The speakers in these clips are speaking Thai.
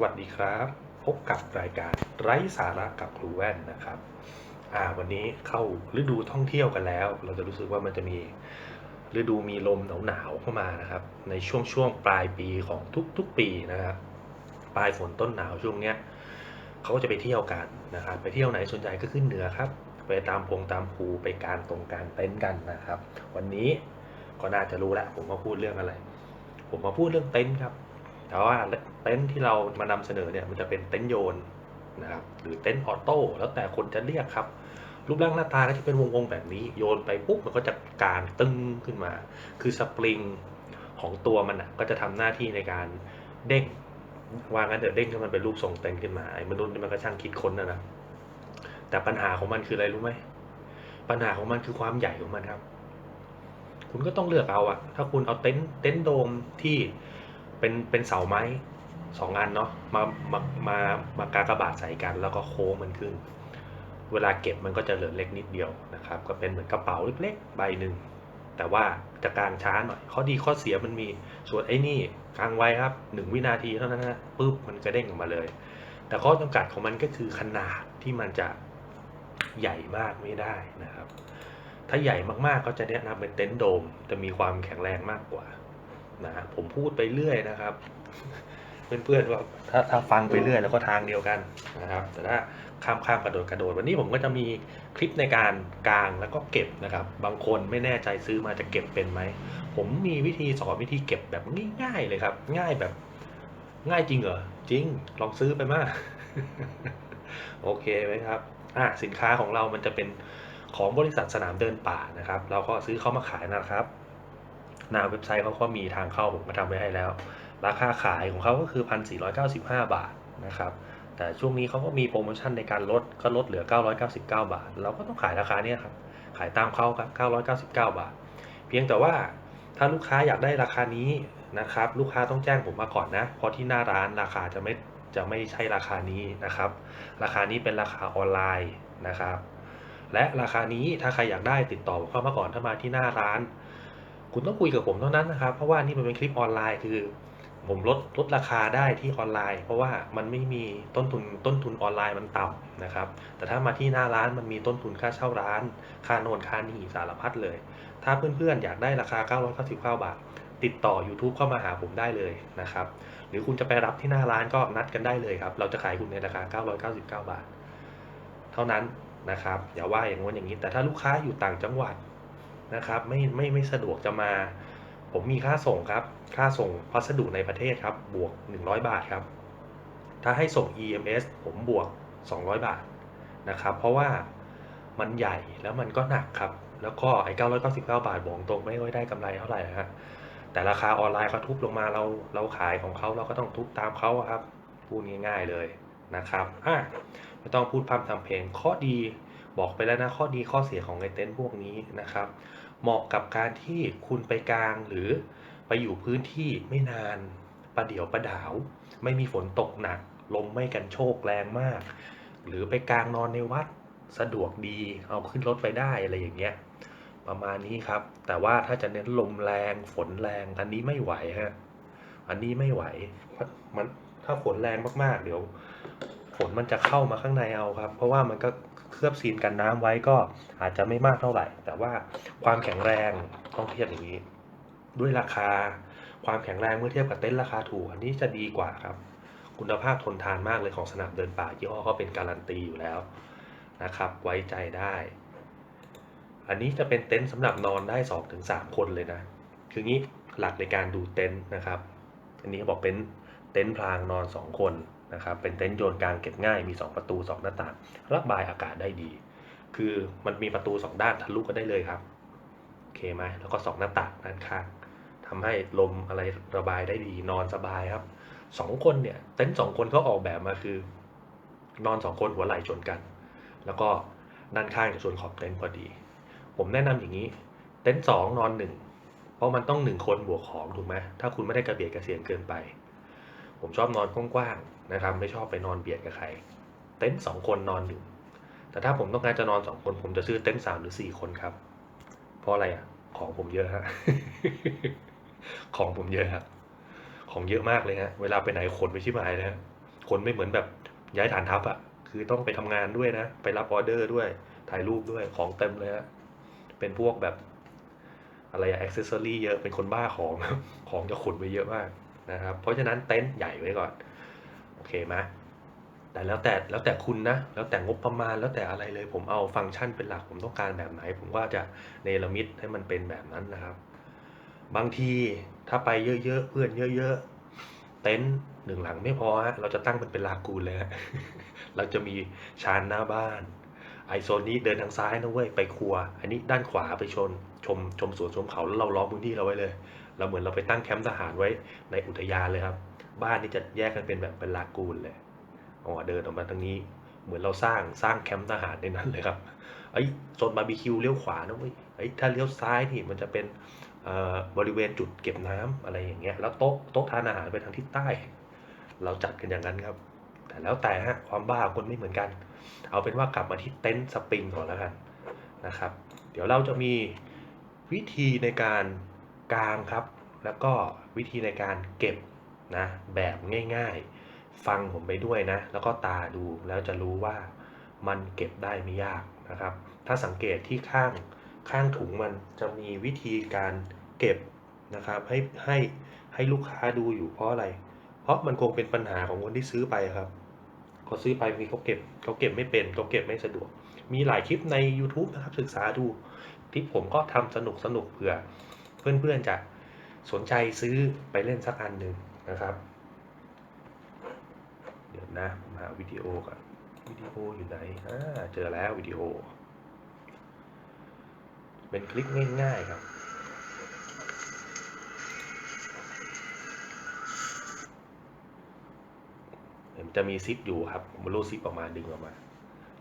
สวัสดีครับ พบกับรายการไร้สาระกับครูแว่นนะครับอ่าวันนี้เข้าฤดูท่องเที่ยวกันแล้ว เราจะรู้สึกว่ามันจะมีฤดูมีลมหนาวๆเข้ามานะครับ ในช่วงช่วงปลายปีของทุกๆปีนะครับปลายฝนต้นหนาวช่วงเนี้ยเขาก็จะไปเที่ยวกันนะครับ ไปเที่ยวไหนส่วนใหญ่ก็ขึ้นเหนือครับ ไปตามพงตามภูไปกางตรงกางเต็นท์กันนะครับ วันนี้ก็น่าจะรู้แล้วผมมาพูดเรื่องอะไร ผมมาพูดเรื่องเต็นท์ครับ แต่ว่าเต็นท์ที่เรามานำเสนอเนี่ยมันจะเป็นเต็นท์โยนนะครับหรือเต็นท์ออโต้แล้วแต่คนจะเรียกครับ รูปร่างหน้าตาก็จะเป็นวงๆแบบนี้ โยนไปปุ๊บมันก็จะกางตึงขึ้นมา คือสปริงของตัวมันอะก็จะทำหน้าที่ในการเด้งวางกันเดี๋ยวเด้งให้มันเป็นรูปทรงเต็นท์ขึ้นมาไอ้มนุษย์นี่มันก็ช่างคิดค้นนะนะแต่ปัญหาของมันคืออะไรรู้ไหมปัญหาของมันคือความใหญ่ของมันครับ คุณก็ต้องเลือกเอาอะถ้าคุณเอาเต็นท์เต็นท์โดมที่ เป็นเป็นเสาไม้สองอันเนาะมามามามากากระบาดใส่กัน แล้วก็โค้งมันขึ้น เวลาเก็บมันก็จะเหลือเล็กนิดเดียวนะครับ ก็เป็นเหมือนกระเป๋าเล็กๆ ใบหนึ่งแต่ว่าจะกลางช้าหน่อยข้อดีข้อเสียมันมีส่วนไอ้นี่กลางไวครับหนึ่งวินาทีเท่านั้นนะปุ๊บมันกระเด้งออกมาเลย แต่ข้อจำกัดของมันก็คือขนาดที่มันจะใหญ่มากไม่ได้นะครับ ถ้าใหญ่มากๆก็จะแนะนำเป็นเต็นท์โดมจะมีความแข็งแรงมากกว่า นะฮะผมพูดไปเรื่อยนะครับ เพื่อนๆว่าถ้าถ้าฟังไปเรื่อยแล้วก็ทางเดียวกันนะครับ แต่ถ้าข้ามข้ามกระโดดกระโดด วันนี้ผมก็จะมีคลิปในการกางแล้วก็เก็บนะครับ บางคนไม่แน่ใจซื้อมาจะเก็บเป็นไหม ผมมีวิธีสอนวิธีเก็บแบบง่ายๆเลยครับ ง่ายแบบง่ายจริงเหรอจริงลองซื้อไปมากโอเคไหมครับอะสินค้าของเรามันจะเป็นของบริษัทสนามเดินป่านะครับ เราก็ซื้อเขามาขายนะครับ หน้าเว็บไซต์เขาก็มีทางเข้าผมมาทำไว้ให้แล้ว ราคาขายของเขาก็คือ 1,495 บาทนะครับแต่ช่วงนี้เขาก็มีโปรโมชั่นในการลดก็ลดเหลือ 999 บาท เราก็ต้องขายราคาเนี้ยครับขายตามเขาครับ999 บาท เพียงแต่ว่าถ้าลูกค้าอยากได้ราคานี้นะครับลูกค้าต้องแจ้งผมมาก่อนนะเพราะที่หน้าร้านราคาจะไม่จะไม่ใช่ราคานี้นะครับ ราคานี้เป็นราคาออนไลน์นะครับ และราคานี้ถ้าใครอยากได้ติดต่อผมเข้ามาก่อนถ้ามาที่หน้าร้าน คุณต้องคุยกับผมเท่านั้นนะครับ เพราะว่านี่มันเป็นคลิปออนไลน์คือ ผมลดลดราคาได้ที่ออนไลน์ เพราะว่ามันไม่มีต้นทุนต้นทุนออนไลน์มันต่ำนะครับ แต่ถ้ามาที่หน้าร้านมันมีต้นทุนค่าเช่าร้าน ค่าโนนค่านี่สารพัดเลย ถ้าเพื่อนๆอยากได้ราคา 999 บาท ติดต่อ YouTube เข้ามาหาผมได้เลยนะครับ หรือคุณจะไปรับที่หน้าร้านก็นัดกันได้เลยครับ เราจะขายคุณในราคา 999 บาท เท่านั้นนะครับอย่าว่าอย่างง้นอย่างนี้ แต่ถ้าลูกค้าอยู่ต่างจังหวัด นะครับไม่ไม่ไม่สะดวกจะมา ผมมีค่าส่งครับ ค่าส่งพัสดุในประเทศครับ บวก 100 บาทครับ ถ้าให้ส่ง EMS ผมบวก 200 บาทนะครับ เพราะว่ามันใหญ่แล้วมันก็หนักครับ แล้วก็ไอ้999 บาทบอกตรงไม่ค่อยได้กำไรเท่าไหร่นะฮะแต่ราคาออนไลน์เขาทุบลงมาเราเราขายของเขาเราก็ต้องทุบตามเขาครับพูดง่าย ๆเลยนะครับอะไม่ต้องพูดพร่ำทำเพลงข้อดี บอกไปแล้วนะข้อดีข้อเสียของไอเต็นท์พวกนี้นะครับ เหมาะกับการที่คุณไปกลางหรือไปอยู่พื้นที่ไม่นานประเดี๋ยวประดาว ไม่มีฝนตกหนัก ลมไม่กันโชกแรงมาก หรือไปกลางนอนในวัดสะดวกดีเอาขึ้นรถไปได้อะไรอย่างเงี้ยประมาณนี้ครับ แต่ว่าถ้าจะเน้นลมแรงฝนแรงอันนี้ไม่ไหวฮะอันนี้ไม่ไหวมันถ้าฝนแรงมากๆ เดี๋ยวฝนมันจะเข้ามาข้างในเอาครับ เพราะว่ามันก็ เคลือบซีนกันน้ำไว้ก็อาจจะไม่มากเท่าไหร่ แต่ว่าความแข็งแรงต้องเทียบอย่างนี้ ด้วยราคาความแข็งแรงเมื่อเทียบกับเต็นท์ราคาถูกอันนี้จะดีกว่าครับ คุณภาพทนทานมากเลยของสนามเดินป่ายี่ห้อเขาเป็นการันตีอยู่แล้วนะครับ ไว้ใจได้ อันนี้จะเป็นเต็นท์สำหรับนอนได้ 2-3 คนเลยนะคืองี้หลักในการดูเต็นท์นะครับ อันนี้เขาบอกเป็นเต็นท์พรางนอน 2 คน นะครับเป็นเต็นท์โยนกลางเก็บง่ายมี 2 ประตู 2 หน้าต่างระบายอากาศได้ดี คือมันมีประตู 2 ด้านทะลุกันได้เลยครับโอเคไหมแล้วก็ 2 หน้าต่างด้านข้างทำให้ลมอะไรระบายได้ดีนอนสบายครับสองคนเนี่ยเต็นท์สองคนเขาออกแบบมาคือ นอนสองคนหัวไหล่ชนกัน แล้วก็ด้านข้างจะชนขอบเต็นท์พอดี ผมแนะนำอย่างนี้ เต็นท์สองนอนหนึ่งเพราะมันต้องหนึ่งคนบวกของถูกไหมถ้าคุณไม่ได้กระเบียดกระเสียนเกินไป ผมชอบนอนกว้างๆ นะครับไม่ชอบไปนอนเบียดกับใคร เต็นท์สองคนนอนหนึ่งแต่ถ้าผมต้องการจะนอนสองคนผมจะซื้อเต็นท์สามหรือสี่คนครับ เพราะอะไรอะของผมเยอะฮะของผมเยอะครับของเยอะมากเลยฮะเวลาไปไหนขนไปชิบหายเลยฮะขนไม่เหมือนแบบย้ายฐานทัพอะคือต้องไปทำงานด้วยนะ ไปรับออเดอร์ด้วยถ่ายรูปด้วยของเต็มเลยฮะเป็นพวกแบบอะไรอะอ็อกเซสซอรี่เยอะเป็นคนบ้าของ ของจะขนไปเยอะมากนะครับ เพราะฉะนั้นเต็นท์ใหญ่ไว้ก่อน เคไหมแต่แล้วแต่แล้วแต่คุณนะ แล้วแต่งบประมาณแล้วแต่อะไรเลย ผมเอาฟังก์ชันเป็นหลักผมต้องการแบบไหน ผมว่าจะเนรมิตให้มันเป็นแบบนั้นนะครับ บางทีถ้าไปเยอะๆเพื่อนเยอะๆเต็นท์หนึ่งหลังไม่พอฮะเราจะตั้งมันเป็นลากูนเลยฮะเราจะมีชานหน้าบ้าน ไอโซนนี้เดินทางซ้ายนะเว้ยไปครัว อันนี้ด้านขวาไปชนชมชมสวนชมเขาแล้วเราล้อมพื้นที่เราไว้เลย เราเหมือนเราไปตั้งแคมป์ทหารไว้ในอุทยานเลยครับ บ้านนี่จะแยกกันเป็นแบบเป็นลากูนเลยอ๋อเดินออกมาทางนี้ เหมือนเราสร้างสร้างแคมป์ทหารในนั้นเลยครับไอ้ยโซนบาร์บีคิวเลี้ยวขวานะเว้ยไอ้ยถ้าเลี้ยวซ้ายนี่มันจะเป็นเอ่อบริเวณจุดเก็บน้ำอะไรอย่างเงี้ยแล้วโต๊ะโต๊ะทานอาหารไปทางทิศใต้ เราจัดกันอย่างนั้นครับ แต่แล้วแต่ฮะความบ้าคนไม่เหมือนกัน เอาเป็นว่ากลับมาที่เต็นท์สปริงก่อนแล้วกันนะครับ เดี๋ยวเราจะมีวิธีในการกางครับ แล้วก็วิธีในการเก็บ นะแบบง่ายๆ ฟังผมไปด้วยนะ แล้วก็ตาดูแล้วจะรู้ว่ามันเก็บได้ไม่ยากนะครับ ถ้าสังเกตที่ข้างข้างถุงมันจะมีวิธีการเก็บนะครับให้ให้ให้ลูกค้าดูอยู่เพราะอะไร เพราะมันคงเป็นปัญหาของคนที่ซื้อไปครับเขาซื้อไปมีเขาเก็บเขาเก็บไม่เป็นเขาเก็บไม่สะดวก มีหลายคลิปใน YouTube นะครับศึกษาดูคลิปผมก็ทำสนุกสนุกเผื่อ เพื่อนๆจะสนใจซื้อไปเล่นสักอันหนึ่ง นะครับ เดี๋ยวนะผมหาวิดีโอก่อนวิดีโออยู่ไหนอ่าเจอแล้ววิดีโอ เป็นคลิปง่ายๆครับมันจะมีซิปอยู่ครับผมรูดซิปออกมาดึงออกมา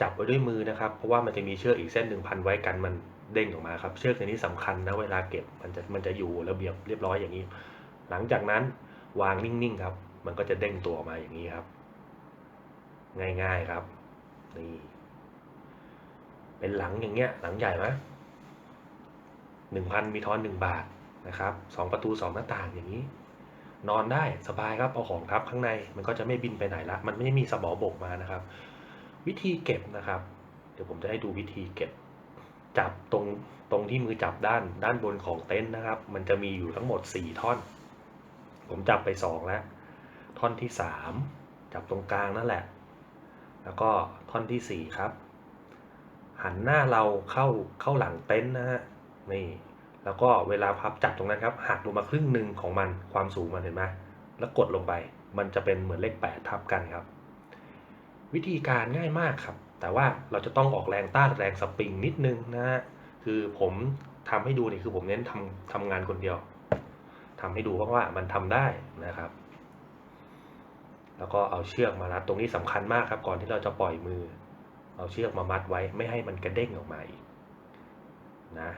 จับไว้ด้วยมือนะครับ เพราะว่ามันจะมีเชือกอีกเส้นหนึ่งพันไว้กันมันเด้งออกมาครับ เชือกตัวนี้สำคัญนะเวลาเก็บมันจะมันจะอยู่ระเบียบเรียบร้อยอย่างนี้ หลังจากนั้น วางนิ่งๆครับ มันก็จะเด้งตัวออกมาอย่างนี้ครับ ง่ายๆครับ นี่ เป็นหลังอย่างเงี้ย หลังใหญ่ไหมหนึ่งพันมีทอนหนึ่งบาทนะครับสองประตูสองหน้าต่างอย่างนี้ นอนได้สบายครับเอาของทับข้างในมันก็จะไม่บินไปไหนละ มันไม่มีสมอบกมานะครับ วิธีเก็บนะครับ เดี๋ยวผมจะให้ดูวิธีเก็บ จับตรงตรงที่มือจับด้านด้านบนของเต็นท์นะครับ มันจะมีอยู่ทั้งหมดสี่ท่อน ผมจับไปสองแล้ว ท่อนที่สามจับตรงกลางนั่นแหละ แล้วก็ท่อนที่สี่ครับ หันหน้าเราเข้าเข้าหลังเต็นท์นะฮะนี่แล้วก็เวลาพับจับตรงนั้นครับหักลงมาครึ่งหนึ่งของมันความสูงมันเห็นไหมแล้วกดลงไป มันจะเป็นเหมือนเลขแปดทับกันครับ วิธีการง่ายมากครับ แต่ว่าเราจะต้องออกแรงต้านแรงสปริงนิดนึงนะฮะคือผมทำให้ดูนี่คือผมเน้นทำทำงานคนเดียว ทำให้ดูเพราะว่ามันทำได้นะครับ แล้วก็เอาเชือกมารัดตรงนี้สำคัญมากครับ ก่อนที่เราจะปล่อยมือ เอาเชือกมามัดไว้ไม่ให้มันกระเด้งออกมาอีกนะ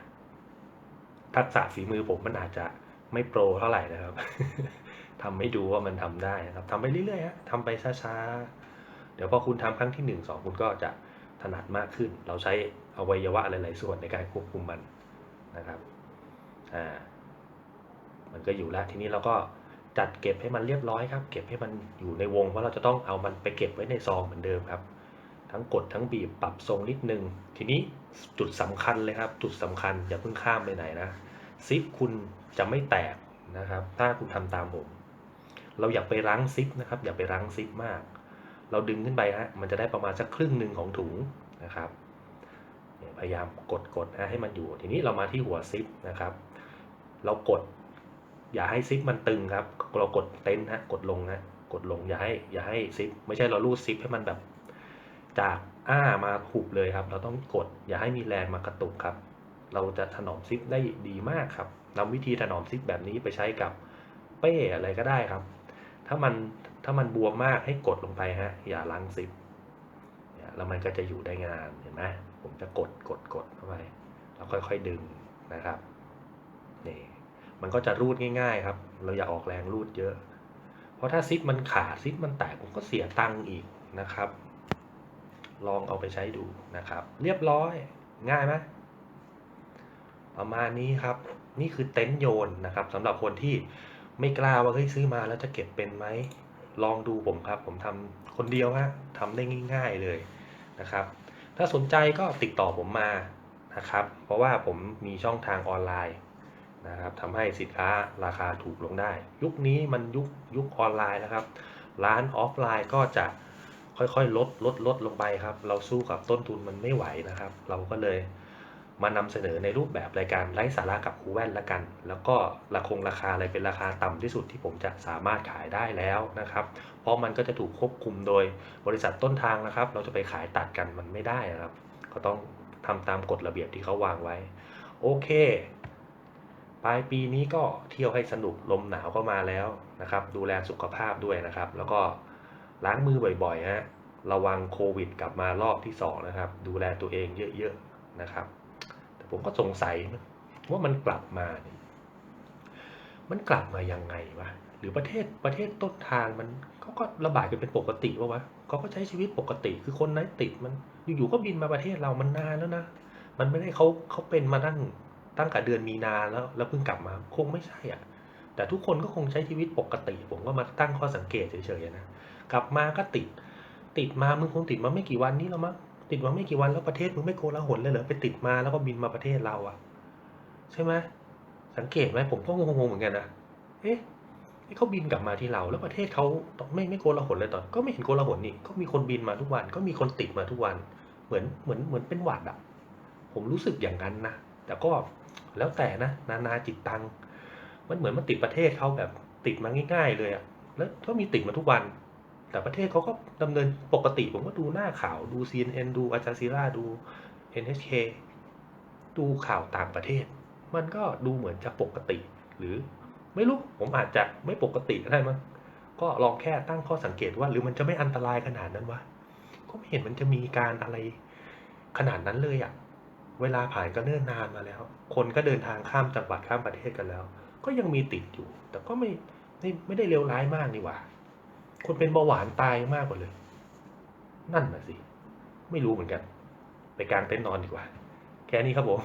ทักษะฝีมือผมมันอาจจะไม่โปรเท่าไหร่นะครับทำให้ดูว่ามันทำได้นะครับทำไปเรื่อยๆฮะทำไปช้าๆ เดี๋ยวพอคุณทำครั้งที่หนึ่งสองคุณก็จะถนัดมากขึ้น เราใช้อวัยวะหลาย ๆ ส่วนในการควบคุมมันนะครับ อ่า มันก็อยู่แล้วทีนี้เราก็จัดเก็บให้มันเรียบร้อยครับ เก็บให้มันอยู่ในวงเพราะเราจะต้องเอามันไปเก็บไว้ในซองเหมือนเดิมครับ ทั้งกดทั้งบีบปรับทรงนิดนึง ทีนี้จุดสำคัญเลยครับ จุดสำคัญอย่าเพิ่งข้ามไปไหนนะซิปคุณจะไม่แตกนะครับ ถ้าคุณทำตามผม เราอย่าไปรั้งซิปนะครับ อย่าไปรั้งซิปมาก เราดึงขึ้นไปฮะมันจะได้ประมาณสักครึ่งหนึ่งของถุงนะครับพยายามกดกดนะให้มันอยู่ ทีนี้เรามาที่หัวซิปนะครับ เรากด อย่าให้ซิปมันตึงครับ เรากดเต็นท์ฮะกดลงฮะกดลงอย่าให้อย่าให้ซิปไม่ใช่เราลูดซิปให้มันแบบ จากอ้ามาหุบเลยครับ เราต้องกด อย่าให้มีแรงมากระตุกครับ เราจะถนอมซิปได้ดีมากครับนำวิธีถนอมซิปแบบนี้ไปใช้กับเป้อะไรก็ได้ครับ ถ้ามันถ้ามันบวมมากให้กดลงไปฮะอย่าล้างซิปแล้วมันก็จะอยู่ได้งานเห็นไหมผมจะกดกดกดเข้าไปแล้วค่อยๆดึงนะครับนี่ มันก็จะรูดง่าย ๆ ครับ เราอย่าออกแรงรูดเยอะ เพราะถ้าซิปมันขาดซิปมันแตกผมก็เสียตังค์อีกนะครับ ลองเอาไปใช้ดูนะครับ เรียบร้อยง่ายไหมประมาณนี้ครับ นี่คือเต็นท์โยนนะครับสำหรับคนที่ไม่กล้าว่าเฮ้ยซื้อมาแล้วจะเก็บเป็นไหมลองดูผมครับ ผมทำคนเดียวฮะทำได้ง่าย ๆเลยนะครับ ถ้าสนใจก็ติดต่อผมมานะครับ เพราะว่าผมมีช่องทางออนไลน์ นะครับทำให้สินค้าราคาถูกลงได้ ยุคนี้มันยุคยุคออนไลน์นะครับ ร้านออฟไลน์ก็จะค่อยๆ ลดลดลดลงไปครับ เราสู้กับต้นทุนมันไม่ไหวนะครับ เราก็เลยมานำเสนอในรูปแบบรายการไร้สาระกับครูแว่นละกัน แล้วก็ราคงราคาอะไรเป็นราคาต่ำที่สุดที่ผมจะสามารถขายได้แล้วนะครับ เพราะมันก็จะถูกควบคุมโดยบริษัทต้นทางนะครับ เราจะไปขายตัดกันมันไม่ได้นะครับ ก็ต้องทำตามกฎระเบียบที่เขาวางไว้ โอเค ปลายปีนี้ก็เที่ยวให้สนุกลมหนาวก็มาแล้วนะครับ ดูแลสุขภาพด้วยนะครับ แล้วก็ล้างมือบ่อยๆฮะระวังโควิดกลับมารอบที่สองนะครับ ดูแลตัวเองเยอะๆนะครับ แต่ผมก็สงสัยว่ามันกลับมานี่มันกลับมายังไงวะหรือประเทศประเทศต้นทางมันเขาก็ระบาดกันเป็นปกติวะวะเขาก็ใช้ชีวิตปกติ คือคนนั้นติดมันอยู่ๆก็บินมาประเทศเรามันนานแล้วนะ มันไม่ได้เขาเขาเป็นมาตั้ง ตั้งแต่เดือนมีนาแล้วแล้วเพิ่งกลับมาคงไม่ใช่อะแต่ทุกคนก็คงใช้ชีวิตปกติ ผมก็มาตั้งข้อสังเกตเฉยๆนะกลับมาก็ติด ติดมามึงคงติดมาไม่กี่วันนี้แล้วมั้งติดมาไม่กี่วันแล้วประเทศมึงไม่โกลาหลเลยเหรอไปติดมาแล้วก็บินมาประเทศเราอะ ใช่ไหมสังเกตไหมผมก็งงๆเหมือนกันนะเอ๊ะเขาบินกลับมาที่เราแล้วประเทศเขาไม่ไม่โกลาหลเลยตอนก็ไม่เห็นโกลาหลนี่ก็มีคนบินมาทุกวัน ก็มีคนติดมาทุกวัน เหมือนเหมือนเหมือนเป็นหวัดอะ ผมรู้สึกอย่างนั้นนะ แต่ก็แล้วแต่นะ นานาจิตตัง มันเหมือนมันติดประเทศเขาแบบติดมาง่าย ๆ เลยอะแล้วก็มีติดมาทุกวัน แต่ประเทศเขาก็ดำเนินปกติผมก็ดูหน้าข่าวดู CNN ดูอาจาซีราดู NHK ดูข่าวต่างประเทศ มันก็ดูเหมือนจะปกติ หรือไม่รู้ผมอาจจะไม่ปกติก็ได้มั้งก็ลองแค่ตั้งข้อสังเกตว่า หรือมันจะไม่อันตรายขนาดนั้นวะก็ไม่เห็นมันจะมีการอะไรขนาดนั้นเลยอะ เวลาผ่านก็เนิ่นนานมาแล้ว คนก็เดินทางข้ามจังหวัดข้ามประเทศกันแล้ว ก็ยังมีติดอยู่ แต่ก็ไม่ไม่ไม่ได้เลวร้ายมากนี่หว่า คนเป็นเบาหวานตายมากกว่าเลย นั่นนะสิ ไม่รู้เหมือนกัน ไปกลางเต็นท์นอนดีกว่า แค่นี้ครับผม